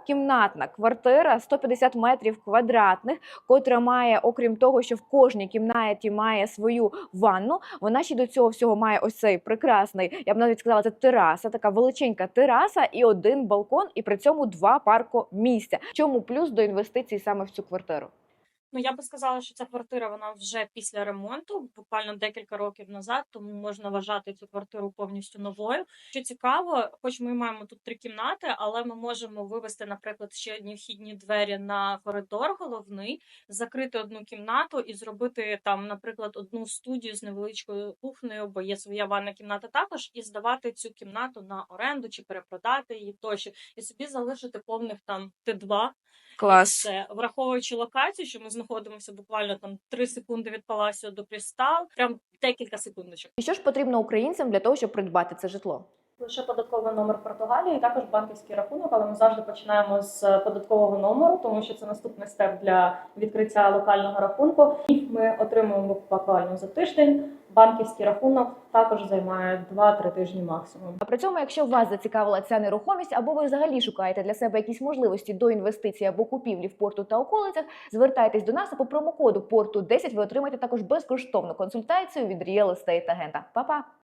Двокімнатна квартира 150 метрів квадратних, котра має, окрім того, що в кожній кімнаті має свою ванну, вона ще до цього всього має ось цей прекрасний, я б навіть сказала, це тераса, така величенька тераса і один балкон, і при цьому два парко місця. Чому плюс до інвестицій саме в цю квартиру? Ну, я би сказала, що ця квартира вона вже після ремонту, буквально декілька років назад, тому можна вважати цю квартиру повністю новою. Що цікаво, хоч ми маємо тут три кімнати, але ми можемо вивести, наприклад, ще одні вхідні двері на коридор головний, закрити одну кімнату і зробити там, наприклад, одну студію з невеличкою кухнею, бо є своя ванна кімната також, і здавати цю кімнату на оренду чи перепродати її тощо, і собі залишити повних там Т2 Клас. це враховуючи локацію, що ми знаходимося буквально там 3 секунди від паласіо до Крістал, прям декілька секундочок. І що ж потрібно українцям для того, щоб придбати це житло? Лише податковий номер Португалії, також банківський рахунок, але ми завжди починаємо з податкового номеру, тому що це наступний степ для відкриття локального рахунку. І ми отримуємо буквально за тиждень. Банківський рахунок також займає 2-3 тижні максимум. А при цьому, якщо вас зацікавила ця нерухомість, або ви взагалі шукаєте для себе якісь можливості до інвестицій або купівлі в порту та околицях, звертайтесь до нас по промокоду порту 10 ви отримаєте також безкоштовну консультацію від Real Estate агента. Па-па!